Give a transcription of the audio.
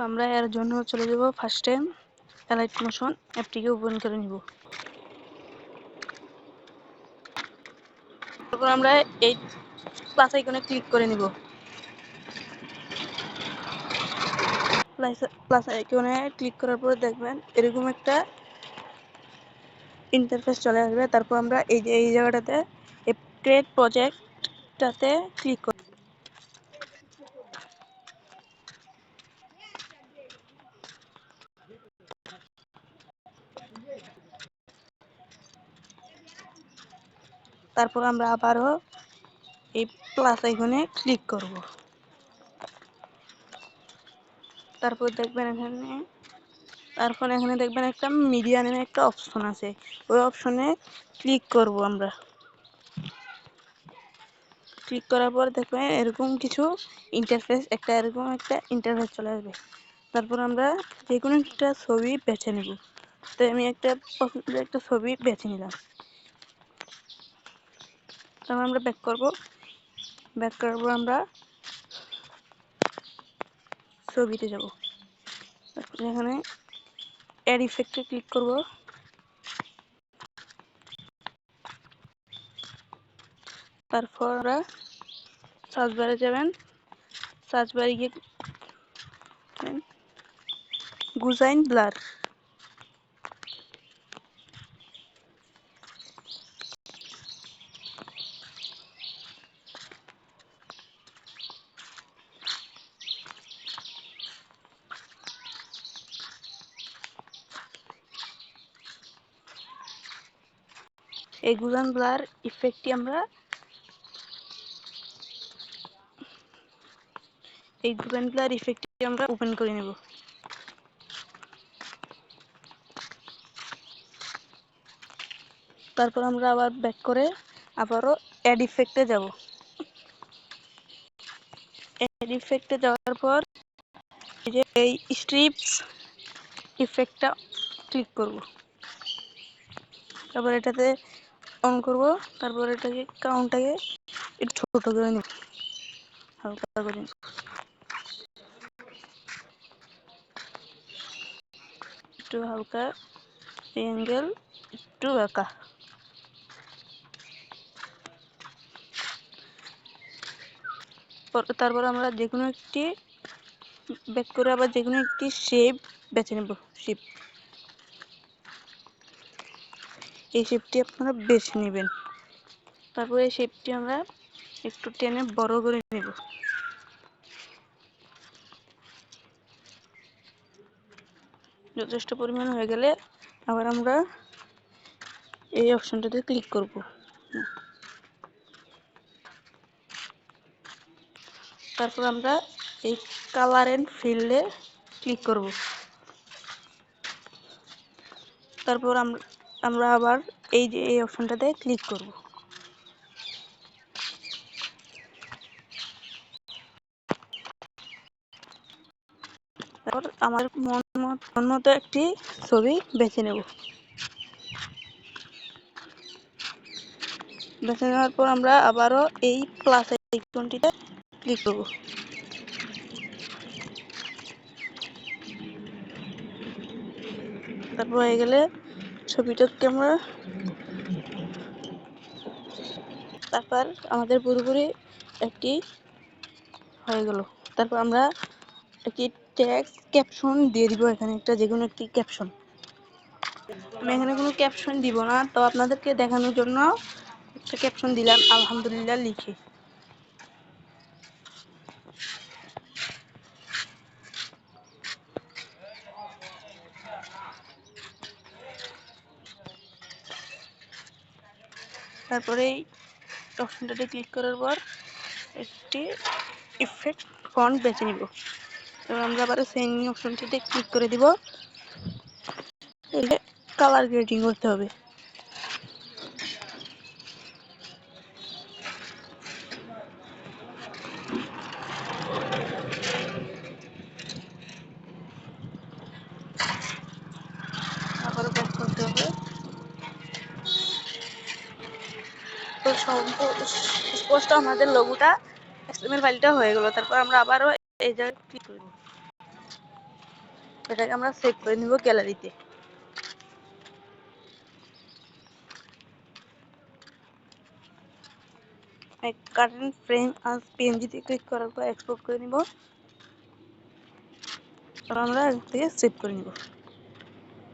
আমরা এর জন্য চলে যাব ফার্স্টে এলাইট মোশন অ্যাপটিকে ওপেন করে নিব। তারপর আমরা এই প্লাস আইকনে ক্লিক করে নিব। প্লাস আইকনে ক্লিক করার পর দেখবেন এরকম একটা ইন্টারফেস চলে আসবে। তারপর আমরা এই যে, এই জায়গাটাতে ক্রিয়েট প্রজেক্টটাতে ক্লিক তারপর আমরা আবারও এই প্লাস আইকনে ক্লিক করব। তারপর দেখবেন এখানে, তারপর এখানে দেখবেন একটা মিডিয়া নামে একটা অপশন আছে। ওই অপশনে ক্লিক করব আমরা। ক্লিক করার পর দেখবেন এরকম কিছু ইন্টারফেস একটা এরকম একটা ইন্টারফেস চলে আসবে। তারপর আমরা যে কোনো একটা ছবি বেছে নেব। তো আমি একটা পছন্দের একটা ছবি বেছে নিলাম। তারপর আমরা ব্যাক করব। ব্যাক পর আমরা। ছবিতে যাব। এখানে অ্যাড ইফেক্টে ক্লিক করব। তারপর আমরা সার্চ বারে যাবেন। সার্চ বারে গিয়ে গুজাইন ব্লার। এই ব্লার ইফেক্টটি আমরা এই গুলান ব্লার ইফেক্টটি আমরা ওপেন করে নেব। তারপর আমরা আবার ব্যাক করে আবারও অ্যাড ইফেক্টে যাব। অ্যাড ইফেক্টে যাওয়ার পর এই যে এই স্ট্রিপস ইফেক্টটা ক্লিক করব। তারপর এটাতে অন করব, তারপর এটাকে কাউন্টটাকে একটু ছোট করে নিব। হালকা করে একটু হালকা অ্যাঙ্গেল একটু বাঁকা। তারপর আমরা যে কোনো একটি ব্যাক করে আবার যে কোনো একটি শেপ বেছে নেব শেপ এই শেপটি আপনারা বেছে নেবেন। তারপরে এই শেপটি আমরা একটু টেনে বড় করে নেব। যথেষ্ট পরিমাণ হয়ে গেলে আবার আমরা এই অপশনটাতে ক্লিক করব। তারপর আমরা এই কালার এন্ড ফিল্ডে ক্লিক করব। তারপর আমরা আবার এই যে এই অপশনটাতে ক্লিক করব। তারপর আমার মন মন মতো একটি ছবি বেছে নেব। বেছে নেওয়ার পর আমরা আবারও এই প্লাস আইকনটিতে ক্লিক করব। তারপর হয়ে গেলে ছবিটাকে আমরা তারপর আমাদের পুরোপুরি একটি হয়ে গেল। তারপর আমরা একটি ট্যাক্স ক্যাপশন দিয়ে দিব এখানে একটা, যে কোনো একটি ক্যাপশন আমি এখানে কোনো ক্যাপশন দিব না, তো আপনাদেরকে দেখানোর জন্য একটা ক্যাপশন দিলাম, আলহামদুলিল্লাহ লিখে। তারপরে এই অপশনটাতে ক্লিক করার পর একটি ইফেক্ট ফন্ট বেছে নিব। এবার আমরা আবার সেম অপশনটিতে ক্লিক করে দিব। কালার গ্রেডিং করতে হবে। ব্যাক করতে হবে। তো স্পষ্ট আমাদের লঘুটা এক্সএমএল ফাইলটা হয়ে গেল। তারপর আমরা আবারও এই জায়গায় এটাকে আমরা সেভ করে নিব গ্যালারিতে কারেন্ট ফ্রেম আজ পিএনজিতে ক্লিক করার পর এক্সপোর্ট করে নিব। আমরা সেভ করে নিব।